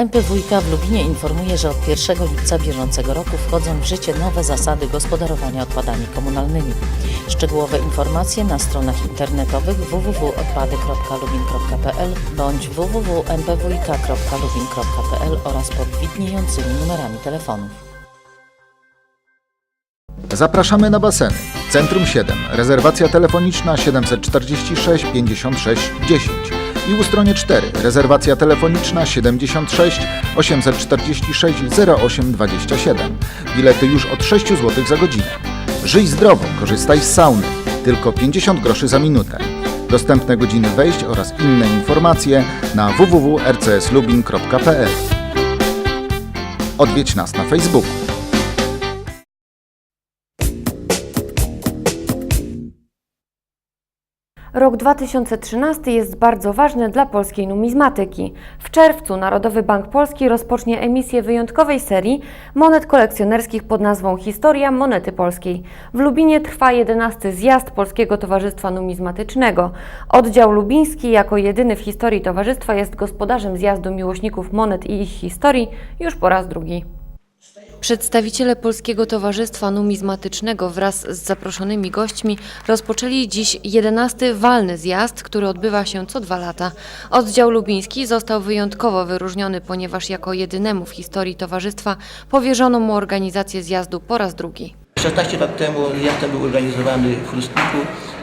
MPWiK w Lubinie informuje, że od 1 lipca bieżącego roku wchodzą w życie nowe zasady gospodarowania odpadami komunalnymi. Szczegółowe informacje na stronach internetowych www.odpady.lubin.pl bądź www.mpwik.lubin.pl oraz pod widniejącymi numerami telefonów. Zapraszamy na baseny. Centrum 7. Rezerwacja telefoniczna 746 56 10. I u stronie 4. Rezerwacja telefoniczna 76 846 08 27. Bilety już od 6 zł za godzinę. Żyj zdrowo, korzystaj z sauny. Tylko 50 groszy za minutę. Dostępne godziny wejść oraz inne informacje na www.rcslubin.pl. Odwiedź nas na Facebooku. Rok 2013 jest bardzo ważny dla polskiej numizmatyki. W czerwcu Narodowy Bank Polski rozpocznie emisję wyjątkowej serii monet kolekcjonerskich pod nazwą Historia Monety Polskiej. W Lubinie trwa 11 zjazd Polskiego Towarzystwa Numizmatycznego. Oddział lubiński jako jedyny w historii towarzystwa jest gospodarzem zjazdu miłośników monet i ich historii już po raz drugi. Przedstawiciele Polskiego Towarzystwa Numizmatycznego wraz z zaproszonymi gośćmi rozpoczęli dziś 11 walny zjazd, który odbywa się co dwa lata. Oddział lubiński został wyjątkowo wyróżniony, ponieważ jako jedynemu w historii towarzystwa powierzono mu organizację zjazdu po raz drugi. 16 lat temu jazd ten był organizowany w Chrustniku,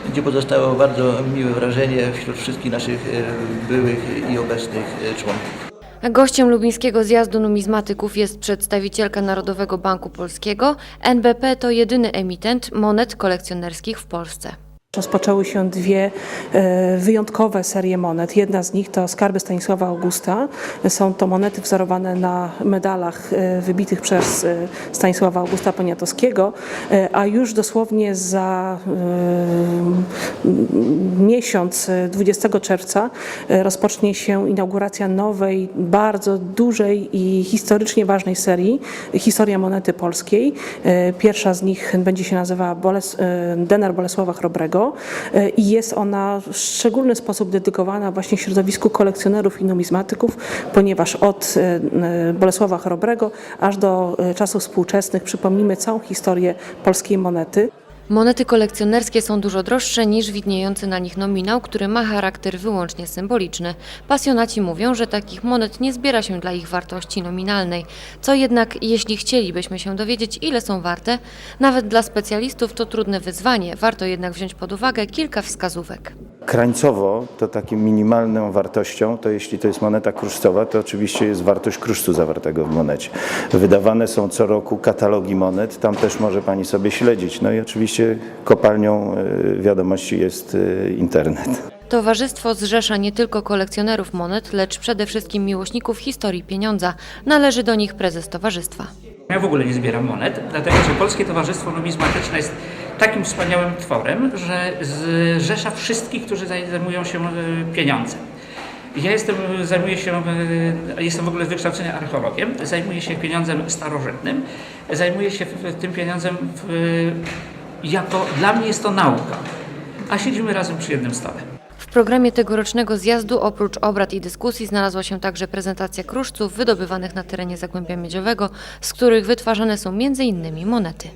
gdzie pozostało bardzo miłe wrażenie wśród wszystkich naszych e, byłych i obecnych e, członków. Gościem lubińskiego zjazdu numizmatyków jest przedstawicielka Narodowego Banku Polskiego. NBP to jedyny emitent monet kolekcjonerskich w Polsce. Rozpoczęły się dwie e, wyjątkowe serie monet. Jedna z nich to skarby Stanisława Augusta. Są to monety wzorowane na medalach e, wybitych przez e, Stanisława Augusta Poniatowskiego, a już dosłownie za miesiąc, e, 20 czerwca, rozpocznie się inauguracja nowej, bardzo dużej i historycznie ważnej serii Historia monety polskiej. Pierwsza z nich będzie się nazywała Boles, Denar Bolesława Chrobrego e, i jest ona w szczególny sposób dedykowana właśnie środowisku kolekcjonerów i numizmatyków, ponieważ od e, e, Bolesława Chrobrego aż do czasów współczesnych przypomnimy całą historię polskiej monety. Monety kolekcjonerskie są dużo droższe niż widniejący na nich nominał, który ma charakter wyłącznie symboliczny. Pasjonaci mówią, że takich monet nie zbiera się dla ich wartości nominalnej. Co jednak, jeśli chcielibyśmy się dowiedzieć, ile są warte, nawet dla specjalistów to trudne wyzwanie. Warto jednak wziąć pod uwagę kilka wskazówek. Krańcowo to taką minimalną wartością, to jeśli to jest moneta kruszcowa, to oczywiście jest wartość kruszcu zawartego w monecie. Wydawane są co roku katalogi monet, tam też może Pani sobie śledzić. No i oczywiście kopalnią e, wiadomości jest e, internet. Towarzystwo zrzesza nie tylko kolekcjonerów monet, lecz przede wszystkim miłośników historii pieniądza. Należy do nich prezes towarzystwa. Ja w ogóle nie zbieram monet, dlatego że Polskie Towarzystwo Numizmatyczne jest takim wspaniałym tworem, że zrzesza wszystkich, którzy zajmują się e, pieniądzem. Ja jestem, zajmuję się, e, jestem w ogóle wykształcenia archeologiem, zajmuję się pieniądzem starożytnym, zajmuję się tym pieniądzem w, jako, dla mnie jest to nauka, a siedzimy razem przy jednym stole. W programie tegorocznego zjazdu oprócz obrad i dyskusji znalazła się także prezentacja kruszców wydobywanych na terenie Zagłębia Miedziowego, z których wytwarzane są m.in. monety.